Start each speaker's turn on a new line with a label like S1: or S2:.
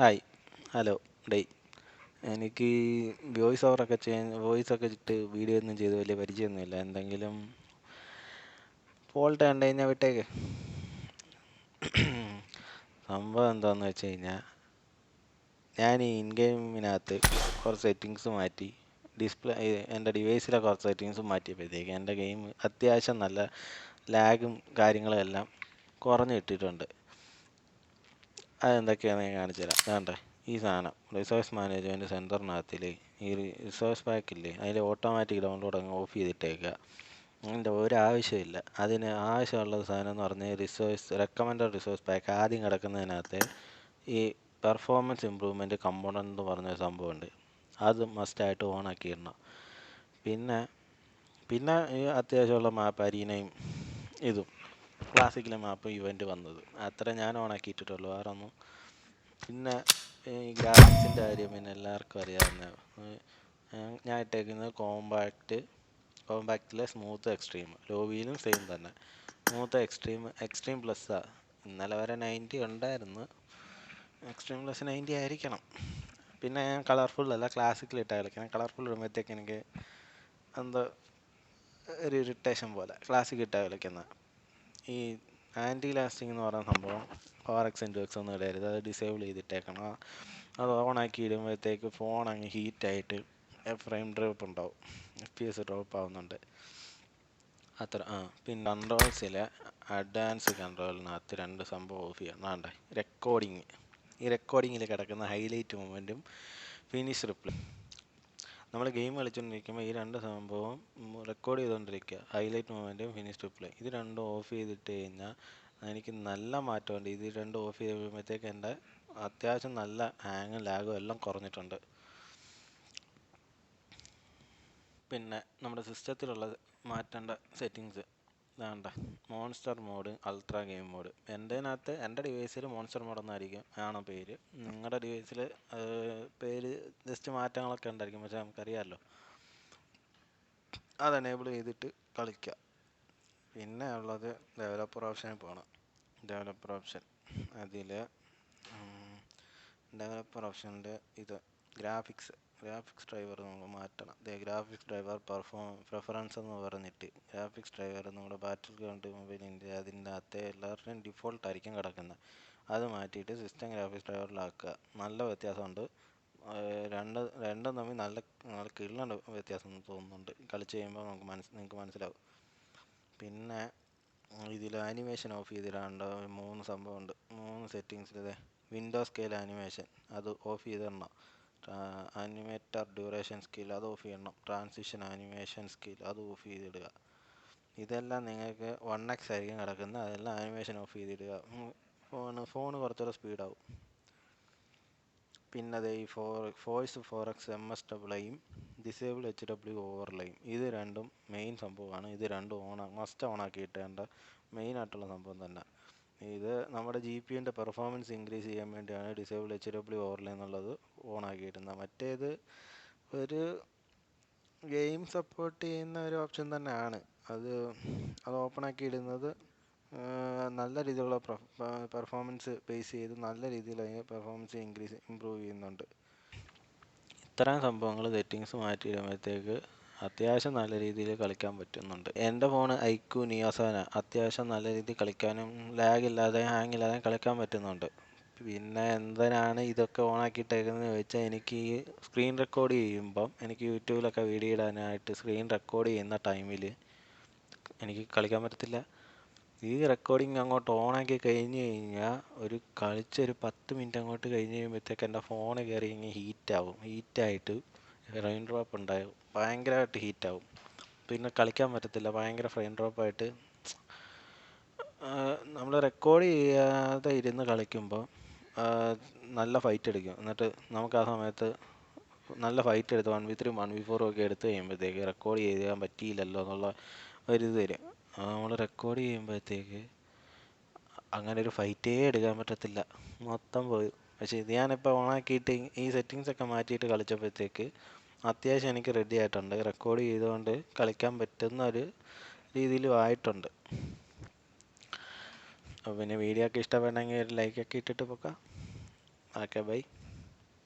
S1: Hi hello ഡേയ്. എനിക്ക് voice ഓവറൊക്കെ ചെയ്യാൻ voice ഒക്കെ ഇട്ട് വീഡിയോ ഒന്നും ചെയ്ത് വലിയ പരിചയമൊന്നുമില്ല. എന്തെങ്കിലും ഫോൾട്ട് കണ്ടു കഴിഞ്ഞാൽ വിട്ടേക്ക്. സംഭവം എന്താണെന്ന് വെച്ച് കഴിഞ്ഞാൽ ഞാൻ ഈ ഇൻ ഗെയിമിനകത്ത് കുറച്ച് സെറ്റിങ്സ് മാറ്റി ഡിസ്പ്ലേ എന്റെ ഡിവൈസിലെ കുറച്ച് സെറ്റിങ്സ് മാറ്റിയപ്പോഴത്തേക്ക് എന്റെ ഗെയിം അത്യാവശ്യം നല്ല ലാഗും കാര്യങ്ങളും എല്ലാം കുറഞ്ഞ് ഇട്ടിട്ടുണ്ട് അതെന്തൊക്കെയാണെന്ന് ഞാൻ കാണിച്ചു തരാം. വേണ്ടേ ഈ സാധനം. റിസോഴ്സ് മാനേജ്മെന്റ് സെന്ററിനകത്തിൽ ഈ റിസോഴ്സ് പാക്കില്ലേ അതിൽ ഓട്ടോമാറ്റിക് ഡൗൺലോഡ് അങ്ങ് ഓഫ് ചെയ്തിട്ടേക്കുക. അതിന്റെ ഒരു ആവശ്യമില്ല അതിന് ആവശ്യമുള്ള സാധനം എന്ന് പറഞ്ഞാൽ റിസോഴ്സ് റെക്കമെൻഡഡ് റിസോഴ്സ് പാക്ക് ആദ്യം കിടക്കുന്നതിനകത്ത് ഈ പെർഫോമൻസ് ഇമ്പ്രൂവ്മെന്റ് കമ്പോണന്റ് എന്ന് പറഞ്ഞ സംഭവമുണ്ട്. അത് മസ്റ്റായിട്ട് ഓണാക്കി ഇടണം. പിന്നെ പിന്നെ ഈ അത്യാവശ്യമുള്ള മാപ്പ് അരീനയും ഇതും. ക്ലാസിക്കിലെ മാപ്പ് ഇവന്റ് വന്നത്. അത്ര ഞാൻ ഓണാക്കിയിട്ടുള്ളൂ വേറെ ഒന്നും പിന്നെ ഈ ഗ്രാഫിക്സിന്റെ കാര്യം പിന്നെ എല്ലാവർക്കും അറിയാവുന്ന ഞാൻ ഇട്ടേക്കുന്നത് കോമ്പാക്റ്റ് കോമ്പാക്റ്റിലെ സ്മൂത്ത് എക്സ്ട്രീം ലോബിയിലും സെയിം തന്നെ. സ്മൂത്ത് എക്സ്ട്രീം എക്സ്ട്രീം പ്ലസ്സാണ് ഇന്നലെ വരെ നയന്റി ഉണ്ടായിരുന്നു. എക്സ്ട്രീം പ്ലസ് നയന്റി ആയിരിക്കണം. പിന്നെ ഞാൻ കളർഫുൾ അല്ല ക്ലാസിക്കൽ ഇട്ടാൽ കളിക്കണം കളർഫുൾ ഇടുമ്പോഴത്തേക്ക് എനിക്ക് എന്തോ ഒരു ഇറിറ്റേഷൻ പോലെ ക്ലാസിക് ഇട്ടാൽ കളിക്കുന്നത് ഈ ആന്റി ലാസ്റ്റിംഗ് എന്ന് പറയുന്ന സംഭവം പവർ എക്സ് ഇന്റു എക്സ് ഒന്നും ഇടരുത്. അത് ഡിസേബിൾ ചെയ്തിട്ടേക്കണം. അത് ഓൺ ആക്കി ഇടുമ്പോഴത്തേക്ക് ഫോൺ അങ്ങ് ഹീറ്റായിട്ട് ഫ്രെയിം ഡ്രോപ്പ് ഉണ്ടാവും. എഫ് പി എസ് ഡ്രോപ്പ് ആവുന്നുണ്ട്. അത്ര ആ പിന്നെ കൺട്രോൾസിലെ അഡ്വാൻസ് കൺട്രോളിനകത്ത് രണ്ട് സംഭവം ഓഫ് ചെയ്യണം വേണ്ടേ റെക്കോർഡിങ് ഈ റെക്കോർഡിങ്ങിൽ കിടക്കുന്ന ഹൈലൈറ്റ് മൊമെന്റും ഫിനിഷ് റിപ്ലൈ നമ്മൾ ഗെയിം കളിച്ചുകൊണ്ടിരിക്കുമ്പോൾ ഈ രണ്ട് സംഭവം റെക്കോർഡ് ചെയ്തുകൊണ്ടിരിക്കുക ഹൈലൈറ്റ് മൊമെന്റും ഫിനിഷ് റിപ്ലൈ ഇത് രണ്ടും ഓഫ് ചെയ്തിട്ട് കഴിഞ്ഞാൽ എനിക്ക് നല്ല മാറ്റമുണ്ട്. ഇത് രണ്ടും ഓഫ് ചെയ്ത് കഴിയുമ്പോഴത്തേക്ക് എന്റെ അത്യാവശ്യം നല്ല ഹാങ്ങും ലാഗും എല്ലാം കുറഞ്ഞിട്ടുണ്ട്. പിന്നെ നമ്മുടെ സിസ്റ്റത്തിലുള്ള മാറ്റേണ്ട സെറ്റിങ്സ് വേണ്ട monster mode ultra game mode എന്റെതിനകത്ത് എന്റെ ഡിവൈസിൽ മോൺസ്റ്റർ മോഡ് എന്നായിരിക്കും ആണ് പേര്. നിങ്ങളുടെ ഡിവൈസിൽ പേര് ജസ്റ്റ് മാറ്റങ്ങളൊക്കെ ഉണ്ടായിരിക്കും പക്ഷേ നമുക്കറിയാമല്ലോ അത് എനേബിൾ ചെയ്തിട്ട് കളിക്കുക പിന്നെ ഉള്ളത് ഡെവലപ്പർ ഓപ്ഷനിൽ പോകണം ഡെവലപ്പർ ഓപ്ഷൻ അതിൽ ഡെവലപ്പർ ഓപ്ഷന്റെ ഇത് ഗ്രാഫിക്സ് ഗ്രാഫിക്സ് ഡ്രൈവർ നമ്മൾ മാറ്റണം. ദേ ഗ്രാഫിക്സ് ഡ്രൈവർ പെർഫോം പ്രിഫറൻസ് എന്ന് പറഞ്ഞിട്ട്. ഗ്രാഫിക്സ് ഡ്രൈവർ നമ്മുടെ ബാറ്റിൽ ഗ്രൗണ്ട് മൊബൈലിന്റെ അതിന്റെ അകത്തെ എല്ലാവരുടെയും ഡിഫോൾട്ട് ആയിരിക്കും കിടക്കുന്നത്. അത് മാറ്റിയിട്ട് സിസ്റ്റം ഗ്രാഫിക്സ് ഡ്രൈവറിലാക്കുക നല്ല വ്യത്യാസമുണ്ട്. രണ്ട് രണ്ടും തമ്മിൽ നല്ല നല്ല കിള്ളുണ്ട് വ്യത്യാസം തോന്നുന്നുണ്ട്. കളിച്ച് കഴിയുമ്പോൾ നമുക്ക് മനസ്സ് നിങ്ങൾക്ക് മനസ്സിലാവും. പിന്നെ ഇതിൽ ആനിമേഷൻ ഓഫ് ചെയ്തിടാണ്ട് മൂന്ന് സംഭവമുണ്ട്. മൂന്ന് സെറ്റിങ്സിൽ ഇതേ വിൻഡോ സ്കെയിൽ ആനിമേഷൻ അത് ഓഫ് ചെയ്തിടണം. ആനിമേറ്റർ ഡ്യൂറേഷൻ സ്കിൽ അത് ഓഫ് ചെയ്യണം. ട്രാൻസിഷൻ ആനിമേഷൻ സ്കിൽ അത് ഓഫ് ചെയ്തിടുക. ഇതെല്ലാം നിങ്ങൾക്ക് വൺ എക്സ് ആയിരിക്കും കിടക്കുന്നത്. അതെല്ലാം ആനിമേഷൻ ഓഫ് ചെയ്തിടുക. ഫോൺ ഫോൺ കുറച്ചുകൂടെ സ്പീഡാവും പിന്നെ അതേ ഈ force four x M S ഡബ്ല്യൂയും disable H W ഓവർലയും ഇത് രണ്ടും മെയിൻ സംഭവമാണ്. ഇത് രണ്ടും ഓൺ മസ്റ്റ് ഓൺ ആക്കിയിട്ടേണ്ട മെയിൻ ആയിട്ടുള്ള സംഭവം തന്നെ. ഇത് നമ്മുടെ ജി പി എന്റെ പെർഫോമൻസ് ഇൻക്രീസ് ചെയ്യാൻ വേണ്ടിയാണ് ഡിസേബിൾ എച്ച് ഡബ്ല്യു ഓവർലൈ എന്നുള്ളത് ഓൺ ആക്കിയിരുന്നത് മറ്റേത് ഒരു ഗെയിം സപ്പോർട്ട് ചെയ്യുന്ന ഒരു ഓപ്ഷൻ തന്നെയാണ്. അത് അത് ഓപ്പൺ ആക്കി ഇടുന്നത് നല്ല രീതിയിലുള്ള പെർഫോമൻസ് ബേസ് ചെയ്ത് നല്ല രീതിയിൽ അതിന് പെർഫോമൻസ് ഇൻക്രീസ് ഇമ്പ്രൂവ് ചെയ്യുന്നുണ്ട്. ഇത്തരം സംഭവങ്ങൾ സെറ്റിങ്സ് മാറ്റിയിടുമ്പോഴത്തേക്ക് അത്യാവശ്യം നല്ല രീതിയിൽ കളിക്കാൻ പറ്റുന്നുണ്ട്. എന്റെ ഫോൺ ഐക്യു നിയോസോന. അത്യാവശ്യം നല്ല രീതിയിൽ കളിക്കാനും ലാഗ് ഇല്ലാതെ ഹാങ് ഇല്ലാതെ കളിക്കാൻ പറ്റുന്നുണ്ട്. പിന്നെ എന്തിനാണ് ഇതൊക്കെ ഓൺ ആക്കിയിട്ടേക്കുന്നത് ചോദിച്ചാൽ എനിക്ക് സ്ക്രീൻ റെക്കോർഡ് ചെയ്യുമ്പം എനിക്ക് യൂട്യൂബിലൊക്കെ വീഡിയോ ഇടാനായിട്ട് സ്ക്രീൻ റെക്കോർഡ് ചെയ്യുന്ന ടൈമിൽ എനിക്ക് കളിക്കാൻ പറ്റത്തില്ല. ഈ റെക്കോർഡിങ് അങ്ങോട്ട് ഓണാക്കി കഴിഞ്ഞ് കഴിഞ്ഞാൽ ഒരു കളിച്ചൊരു പത്ത് മിനിറ്റ് അങ്ങോട്ട് കഴിഞ്ഞ് കഴിയുമ്പോഴത്തേക്ക് എന്റെ ഫോൺ കയറി ഇങ്ങനെ ഹീറ്റാവും ഹീറ്റായിട്ട് റെയിൻ ഡ്രോപ്പ് ഉണ്ടാവും. ഭയങ്കരമായിട്ട് ഹീറ്റാവും പിന്നെ കളിക്കാൻ പറ്റത്തില്ല. ഭയങ്കര ഫ്രെയിം ഡ്രോപ്പായിട്ട് നമ്മൾ റെക്കോർഡ് ചെയ്യാതെ ഇരുന്ന് കളിക്കുമ്പോൾ നല്ല ഫൈറ്റ് അടിക്കും എന്നിട്ട് നമുക്ക് ആ സമയത്ത് നല്ല ഫൈറ്റ് എടുത്ത് one v three one v ഫോറും ഒക്കെ എടുത്ത് കഴിയുമ്പോഴത്തേക്ക് റെക്കോർഡ് ചെയ്യാൻ പറ്റിയില്ലല്ലോ എന്നുള്ള ഒരിത് തരും നമ്മൾ റെക്കോർഡ് ചെയ്യുമ്പോഴത്തേക്ക് അങ്ങനെ ഒരു ഫൈറ്റേ എടുക്കാൻ പറ്റത്തില്ല. മൊത്തം പോയി. പക്ഷേ ഇത് ഞാനിപ്പോൾ ഓണാക്കിയിട്ട് ഈ സെറ്റിങ്സ് ഒക്കെ മാറ്റിയിട്ട് കളിച്ചപ്പോഴത്തേക്ക് അത്യാവശ്യം എനിക്ക് റെഡി ആയിട്ടുണ്ട്. റെക്കോർഡ് ചെയ്തുകൊണ്ട് കളിക്കാൻ പറ്റുന്ന ഒരു രീതിയിലും ആയിട്ടുണ്ട്. അപ്പോൾ പിന്നെ വീഡിയോ ഒക്കെ ഇഷ്ടപ്പെടണമെങ്കിൽ ഒരു ലൈക്കൊക്കെ ഇട്ടിട്ട് പോക്കാം. Okay bye